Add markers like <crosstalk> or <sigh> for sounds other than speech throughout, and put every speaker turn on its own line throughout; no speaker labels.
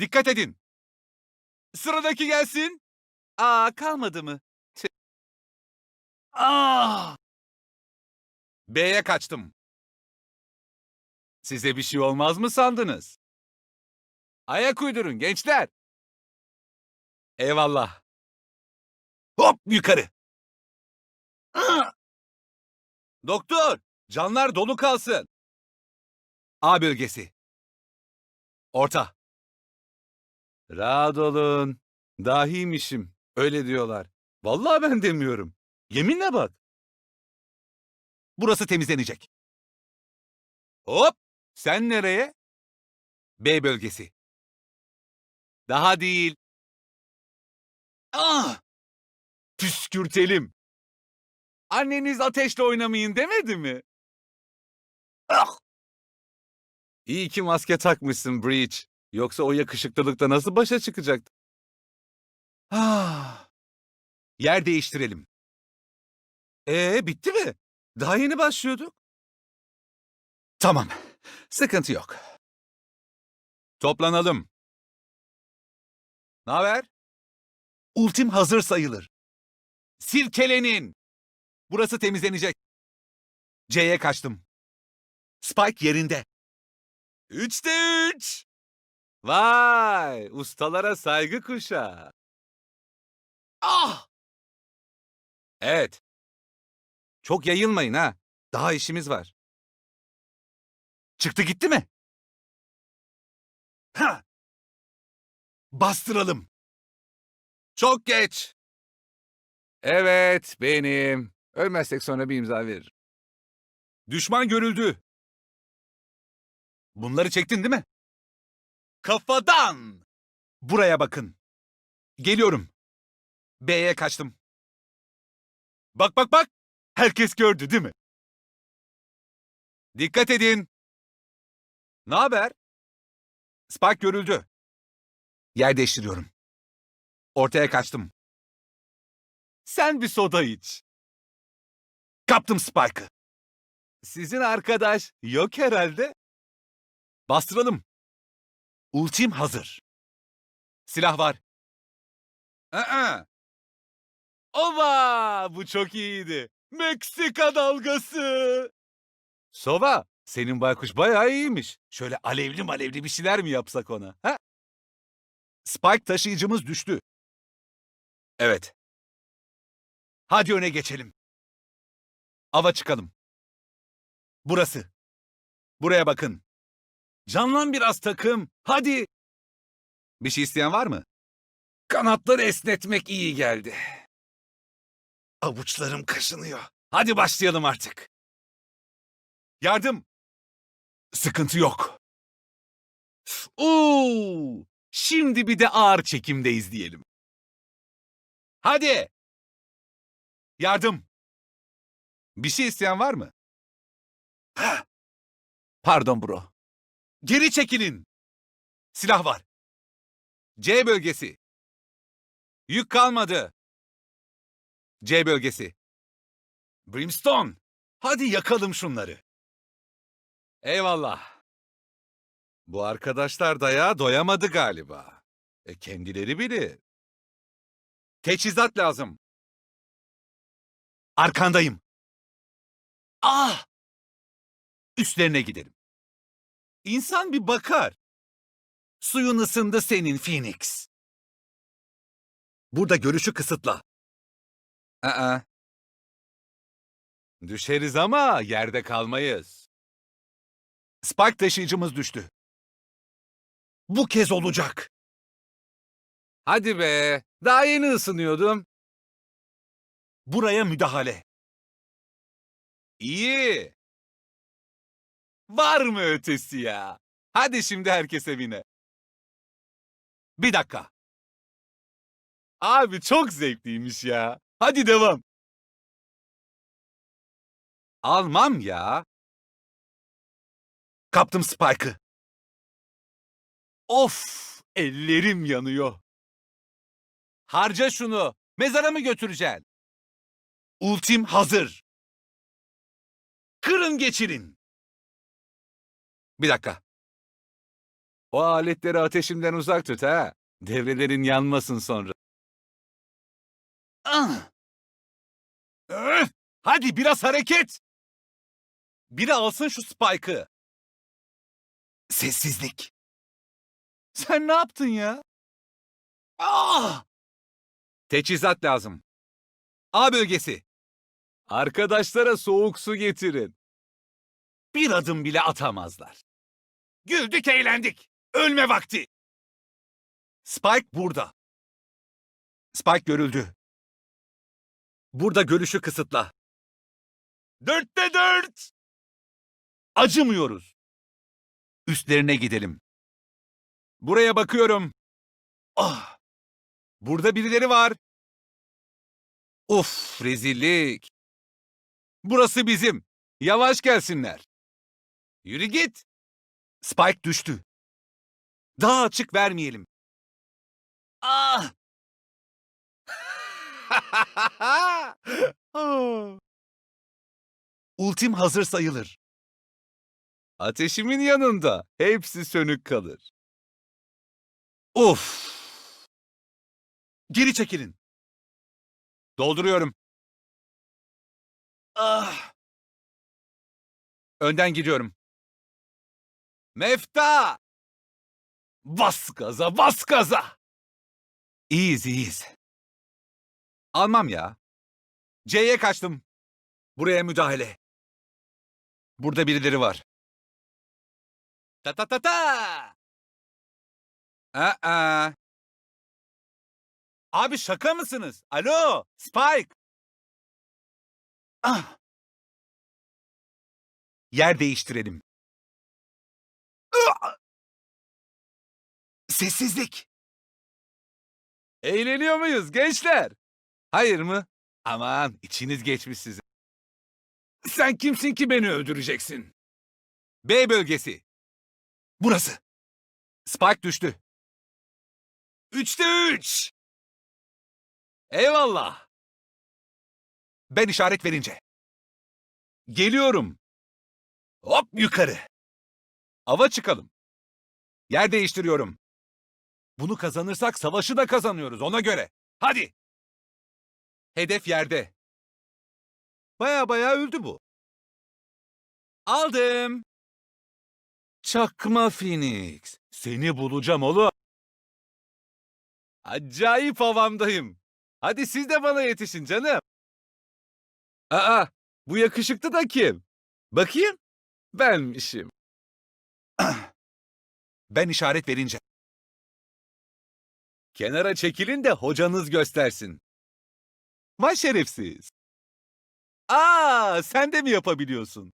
Dikkat edin. Sıradaki gelsin. Aa kalmadı mı? Tüh. Aa! B'ye kaçtım. Size bir şey olmaz mı sandınız? Ayak uydurun gençler. Eyvallah. Hop yukarı. Ah! Doktor, canlar dolu kalsın. A bölgesi. Orta. Rahat olun. Dahiymişim. Öyle diyorlar. Vallahi ben demiyorum. Yeminle bak. Burası temizlenecek. Hop! Sen nereye? B bölgesi. Daha değil. Ah! Püskürtelim. Anneniz ateşle oynamayın demedi mi? Ah! İyi ki maske takmışsın Breach. Yoksa o yakışıklılıkta nasıl başa çıkacaktı? Ah! Yer değiştirelim. Ee, bitti mi? Daha yeni başlıyorduk. Tamam. Sıkıntı yok. Toplanalım. Ne haber? Ultim hazır sayılır. Silkelenin. Burası temizlenecek. C'ye kaçtım. Spike yerinde. Üçte üç. Vay, ustalara saygı kuşağı. Ah! Evet. Çok yayılmayın ha. Daha işimiz var. Çıktı gitti mi? Ha! Bastıralım. Çok geç. Evet, benim. Ölmezsek sonra bir imza veririm. Düşman görüldü. Bunları çektin değil mi? Kafadan! Buraya bakın. Geliyorum. B'ye kaçtım. Bak bak bak. Herkes gördü değil mi? Dikkat edin. Ne haber? Spike görüldü. Yer değiştiriyorum. Ortaya kaçtım. Sen bir soda iç. Kaptım Spike'ı. Sizin arkadaş yok herhalde. Bastıralım. Ultim hazır. Silah var. Aa. Ova! Bu çok iyiydi. Meksika dalgası. Sova, senin baykuş bayağı iyiymiş. Şöyle alevli malevli bir şeyler mi yapsak ona? Ha? Spike taşıyıcımız düştü. Evet. Hadi öne geçelim. Ava çıkalım. Burası. Buraya bakın. Canlan biraz takım. Hadi. Bir şey isteyen var mı? Kanatları esnetmek iyi geldi. Avuçlarım kaşınıyor. Hadi başlayalım artık. Yardım. Sıkıntı yok. Oo! Şimdi bir de ağır çekimde izleyelim. Hadi. Yardım. Bir şey isteyen var mı? Pardon bro. Geri çekilin. Silah var. C bölgesi. Yük kalmadı. C bölgesi. Brimstone. Hadi yakalım şunları. Eyvallah. Bu arkadaşlar dayağa doyamadı galiba. E kendileri bilir. Teçhizat lazım. Arkandayım. Ah! Üstlerine gidelim. İnsan bir bakar. Suyun ısındı senin Phoenix. Burada görüşü kısıtla. Aa. Düşeriz ama yerde kalmayız. Spike taşıyıcımız düştü. Bu kez olacak. Hadi be. Daha yeni ısınıyordum. Buraya müdahale. İyi. Var mı ötesi ya? Hadi şimdi herkes evine. Bir dakika. Abi çok zevkliymiş ya. Hadi devam. Almam ya. Kaptım Spike'ı. Of, ellerim yanıyor. Harca şunu. Mezara mı götüreceksin? Ultim hazır. Kırın geçirin. Bir dakika. O aletleri ateşimden uzak tut ha. Devrelerin yanmasın sonra. Ah! Öf! Hadi biraz hareket. Biri alsın şu Spike'ı. Sessizlik. Sen ne yaptın ya? Ah! Teçhizat lazım. A bölgesi. Arkadaşlara soğuk su getirin. Bir adım bile atamazlar. Güldük eğlendik. Ölme vakti. Spike burada. Spike görüldü. Burada görüşü kısıtla. Dörtte dört. Acımıyoruz. Üstlerine gidelim. Buraya bakıyorum. Ah! Burada birileri var. Of rezillik. Burası bizim. Yavaş gelsinler. Yürü git. Spike düştü. Daha açık vermeyelim. Ah! <laughs> Ultim hazır sayılır. Ateşimin yanında hepsi sönük kalır. Of! Geri çekilin. Dolduruyorum. Ah! Önden gidiyorum. Mefta! Bas gaza, bas gaza! İyiyiz, iyiyiz. Almam ya. C'ye kaçtım. Buraya müdahale. Burada birileri var. Ta ta ta ta! Aa. Abi şaka mısınız? Alo, Spike. Ah. Yer değiştirelim. Sessizlik. Eğleniyor muyuz gençler? Hayır mı? Aman içiniz geçmiş sizin. Sen kimsin ki beni öldüreceksin? B bölgesi. Burası. Spike düştü. Üçte üç. Eyvallah. Ben işaret verince. Geliyorum. Hop yukarı. Ava çıkalım. Yer değiştiriyorum. Bunu kazanırsak savaşı da kazanıyoruz ona göre. Hadi. Hedef yerde. Baya baya öldü bu. Aldım. Çakma Phoenix. Seni bulacağım oğlum. Acayip havamdayım. Hadi siz de bana yetişin canım. Aa, bu yakışıklı da kim? Bakayım. Benmişim. <clears throat> Ben işaret verince. Kenara çekilin de hocanız göstersin. Vay şerefsiz. Aa, sen de mi yapabiliyorsun?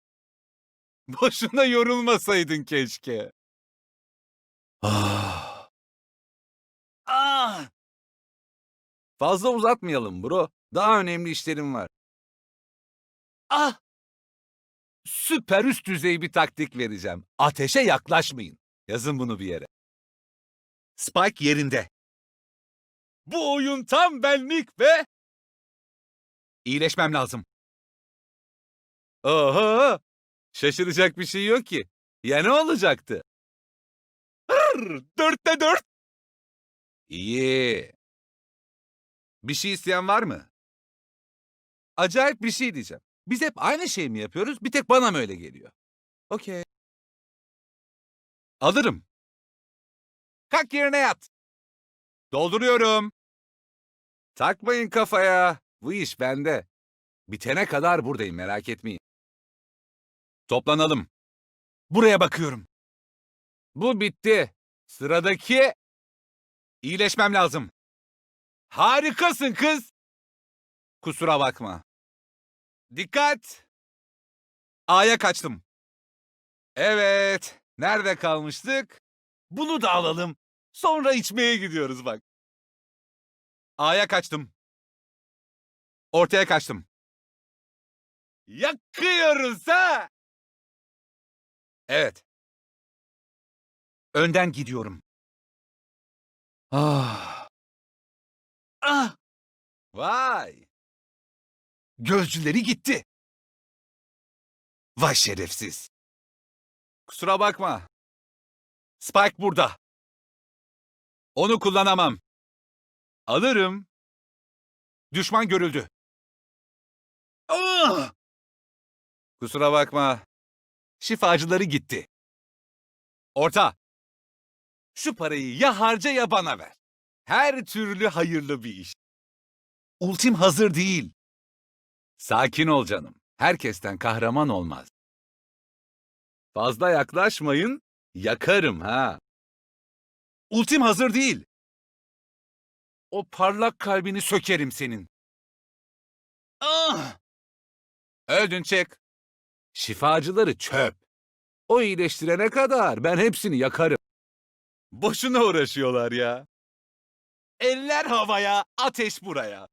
Boşuna yorulmasaydın keşke. Ah. Ah. Fazla uzatmayalım bro. Daha önemli işlerim var. Ah! Süper üst düzey bir taktik vereceğim. Ateşe yaklaşmayın. Yazın bunu bir yere. Spike yerinde. Bu oyun tam benlik be. İyileşmem lazım. Oho! Şaşıracak bir şey yok ki. Ya ne olacaktı? Hırr, dörtte dört. İyi. Bir şey isteyen var mı? Acayip bir şey diyeceğim. Biz hep aynı şeyi mi yapıyoruz? Bir tek bana mı öyle geliyor? Okey. Alırım. Kalk yerine yat. Dolduruyorum. Takmayın kafaya. Bu iş bende. Bitene kadar buradayım merak etmeyin. Toplanalım. Buraya bakıyorum. Bu bitti. Sıradaki... İyileşmem lazım. Harikasın kız. Kusura bakma. Dikkat. A'ya kaçtım. Evet. Nerede kalmıştık? Bunu da alalım. Sonra içmeye gidiyoruz bak. A'ya kaçtım. Ortaya kaçtım. Yakıyoruz ha! Evet. Önden gidiyorum. Ah. Ah. Vay. Gözcüleri gitti. Vay şerefsiz. Kusura bakma. Spike burada. Onu kullanamam. Alırım. Düşman görüldü. Ah! Kusura bakma. Şifacıları gitti. Orta. Şu parayı ya harca ya bana ver. Her türlü hayırlı bir iş. Ultim hazır değil. Sakin ol canım. Herkesten kahraman olmaz. Fazla yaklaşmayın, yakarım ha. Ultim hazır değil. O parlak kalbini sökerim senin. Ah! Öldün çek. Şifacıları çöp. O iyileştirene kadar ben hepsini yakarım. Boşuna uğraşıyorlar ya. Eller havaya, ateş buraya.